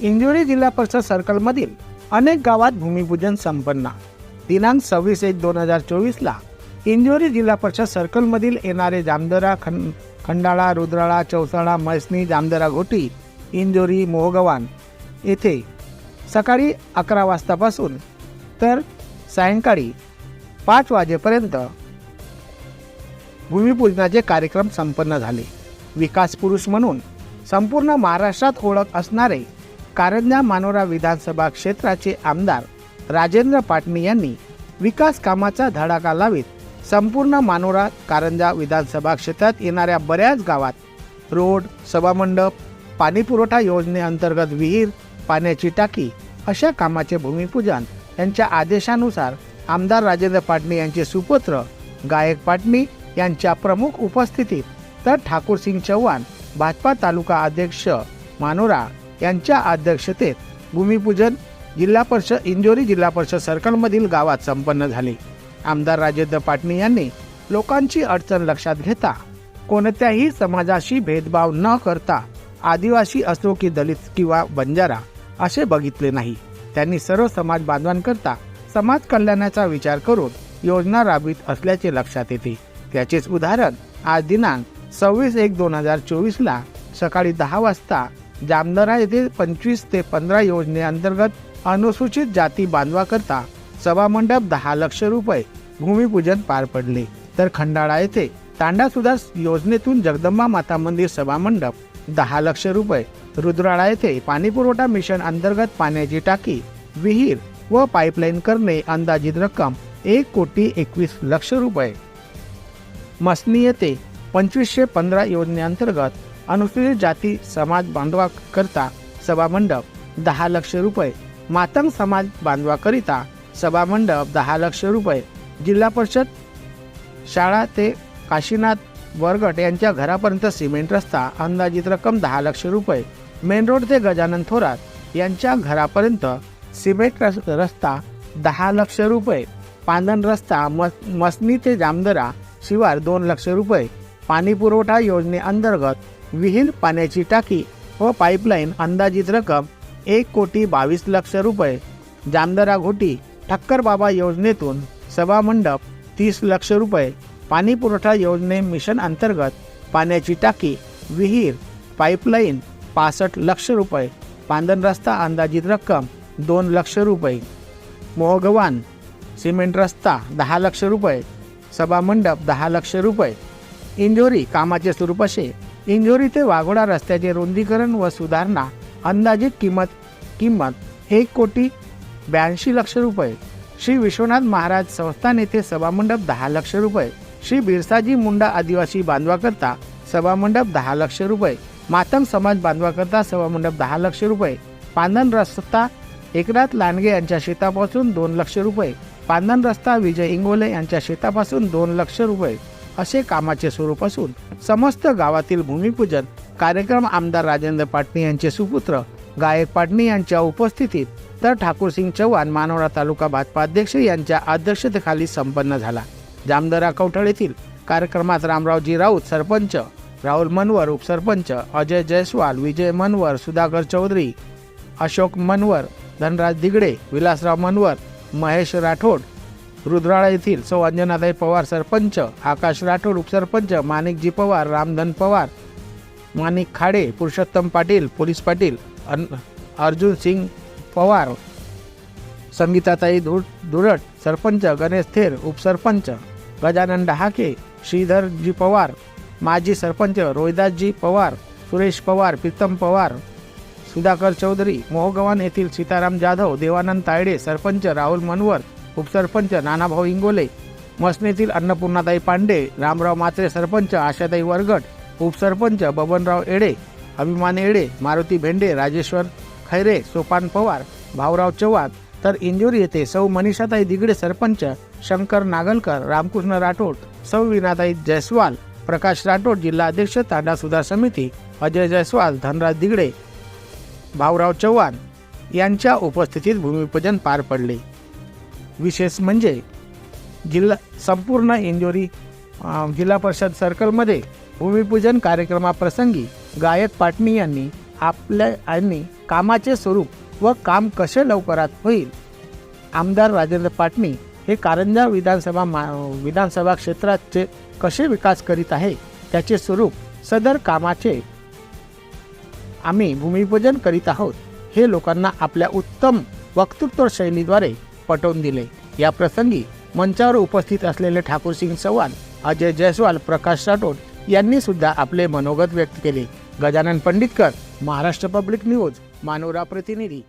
Injury जिल्हा परिषद सर्कलमधील अनेक गावात भूमिपूजन संपन्न. दिनांक सव्वीस एक दोन हजार चोवीसला इंजुरी जिल्हा परिषद सर्कलमधील येणारे जामदरा खं खंडाळा रुद्राळा चौसाळा मैसनी जामदरा घोटी इंजोरी मोहगवान येथे सकाळी अकरा वाजतापासून तर सायंकाळी पाच वाजेपर्यंत भूमिपूजनाचे कार्यक्रम संपन्न झाले. विकास पुरुष म्हणून संपूर्ण महाराष्ट्रात ओळख असणारे कारंजा मानोरा विधानसभा क्षेत्राचे आमदार राजेंद्र पाटणी यांनी विकास कामाचा धडाका लावित संपूर्ण मानोरा कारंजा विधानसभा क्षेत्रात येणाऱ्या बऱ्याच गावात रोड सभामंडप पाणीपुरवठा योजनेअंतर्गत विहीर पाण्याची टाकी अशा कामाचे भूमिपूजन यांच्या आदेशानुसार आमदार राजेंद्र पाटणी यांचे सुपुत्र गायक पाटणी यांच्या प्रमुख उपस्थितीत तर ठाकूरसिंग चव्हाण भाजपा तालुका अध्यक्ष मानोरा यांच्या अध्यक्षतेत भूमिपूजन जिल्हा परिषद इंजोरी जिल्हा परिषद सर्कलमधील गावात संपन्न झाले. आमदार राजेंद्र पाटणी यांनी लोकांची अडचण लक्षात घेता कोणत्याही समाजाशी भेदभाव न करता आदिवासी असो की दलित किंवा बंजारा असे बघितले नाही. त्यांनी सर्व समाज बांधवांकरता समाज कल्याणाचा विचार करून योजना राबवित असल्याचे लक्षात येते. त्याचेच उदाहरण आज दिनांक सव्वीस एक दोन हजार चोवीसला सकाळी दहा वाजता जामदरा येथे पंचवीस ते पंधरा योजनेअंतर्गत अनुसूचित जाती बांधवाकरता सभामंडप दहा लक्ष रुपये भूमिपूजन पार पडले. तर खंडाळा येथे तांडा सुधार योजनेतून जगदंबा माता मंदिर सभामंडप दहा लक्ष रुपये. रुद्राळा येथे पाणीपुरवठा मिशन अंतर्गत पाण्याची टाकी विहीर व पाईपलाईन करणे अंदाजित रक्कम एक कोटी एकवीस लक्ष रुपये. मसनी येथे पंचवीसशे पंधरा योजनेअंतर्गत अनुसूचित जाती समाज बांधवाकरता सभामंडप दहा लक्ष रुपये मातंग समाज बांधवाकरिता सभामंडप दहा लक्ष रुपये जिल्हा परिषद शाळा ते काशीनाथ वरगट यांच्या घरापर्यंत सिमेंट रस्ता अंदाजित रक्कम दहा लक्ष रुपये मेन रोड ते गजानन थोरात यांच्या घरापर्यंत सिमेंट रस्ता दहा लक्ष रुपये पांदन रस्ता मस मसनी ते जामदरा शिवार दोन लक्ष रुपये पाणी पुरवठा योजनेअंतर्गत विहीर पाण्याची टाकी व पाईपलाईन अंदाजित रक्कम एक कोटी बावीस लक्ष रुपये. जामदरा घोटी ठक्कर बाबा योजनेतून सभामंडप तीस लक्ष रुपये. पाणी पुरवठा योजने मिशन अंतर्गत पाण्याची टाकी विहीर पाईपलाईन पासष्ट लक्ष रुपये. पांदन रस्ता अंदाजित रक्कम दोन लक्ष रुपये. मोहगवान सिमेंट रस्ता दहा लक्ष रुपये. सभामंडप दहा लक्ष रुपये. इंजोरी कामाचे स्वरूप इंजोरी ते वाघोडा रस्त्याचे रुंदीकरण व सुधारणा. अंदाजित किंमत किंमत एक कोटी ब्याऐंशी लक्ष रुपये. श्री विश्वनाथ महाराज संस्थान येथे सभामंडप दहा लक्ष रुपये. श्री बिरसाजी मुंडा आदिवासी बांधवाकरता सभामंडप दहा लक्ष रुपये. मातंग समाज बांधवाकरता सभामंडप दहा लक्ष रुपये. पांदन रस्ता एकनाथ लांडगे यांच्या शेतापासून दोन लक्ष रुपये. पांदन रस्ता विजय इंगोले यांच्या शेतापासून दोन लक्ष रुपये. असे कामाचे स्वरूप असून समस्त गावातील भूमिपूजन कार्यक्रम आमदार राजेंद्र पाटणी यांचे सुपुत्र गायक पाटणी यांच्या उपस्थितीत तर ठाकूरसिंग चव्हाण मानोरा तालुका भाजपा अध्यक्ष यांच्या अध्यक्षतेखाली संपन्न झाला. जामदरा कवठळ येथील कार्यक्रमात रामरावजी राऊत सरपंच राहुल मनवर उपसरपंच अजय जयस्वाल विजय मनवर सुधाकर चौधरी अशोक मनवर धनराज दिगडे विलासराव मनवर महेश राठोड रुद्राळा येथील सौ अंजनाताई पवार सरपंच आकाश राठोड उपसरपंच माणिकजी पवार रामधन पवार माणिक खाडे पुरुषोत्तम पाटील पोलीस पाटील अन- अर्जुन सिंग पवार संगीताताई धुर धुरट सरपंच गणेश थेर उपसरपंच गजानन डहाके श्रीधरजी पवार माजी सरपंच रोहिदासजी पवार सुरेश पवार प्रीतम पवार सुधाकर चौधरी मोहगवान येथील सीताराम जाधव देवानंद तायडे सरपंच राहुल मनवर उपसरपंच नानाभाऊ इंगोले मसनेतील अन्नपूर्णाताई पांडे रामराव मात्रे सरपंच आशाताई वरगट उपसरपंच बबनराव एडे अभिमान एडे मारुती भेंडे राजेश्वर खैरे सोपान पवार भाऊराव चव्हाण तर इंजोरी येथे सौ मनीषाताई दिगडे सरपंच शंकर नागलकर रामकृष्ण राठोड सौ विनाताई जयस्वाल प्रकाश राठोड जिल्हा अध्यक्ष तांडा सुधार समिती अजय जयस्वाल धनराज दिगडे भाऊराव चव्हाण यांच्या उपस्थितीत भूमिपूजन पार पडले. विशेष म्हणजे जिल्हा संपूर्ण इंजोरी जिल्हा परिषद सर्कलमध्ये भूमिपूजन कार्यक्रमाप्रसंगी गायक पाटणी यांनी आपल्या यांनी कामाचे स्वरूप व काम कसे लवकरात होईल? आमदार राजेंद्र पाटणी हे कारंजा विधानसभा मा विधानसभा क्षेत्राचे कसे विकास करीत आहे? त्याचे स्वरूप सदर कामाचे आम्ही भूमिपूजन करीत आहोत हे लोकांना आपल्या उत्तम वक्तृत्व शैलीद्वारे पटवून दिले. या प्रसंगी मंचावर उपस्थित असलेले ठाकूरसिंग चव्हाण अजय जयस्वाल प्रकाश राठोड यांनी सुद्धा आपले मनोगत व्यक्त केले. गजानन पंडितकर महाराष्ट्र पब्लिक न्यूज मानोरा प्रतिनिधी.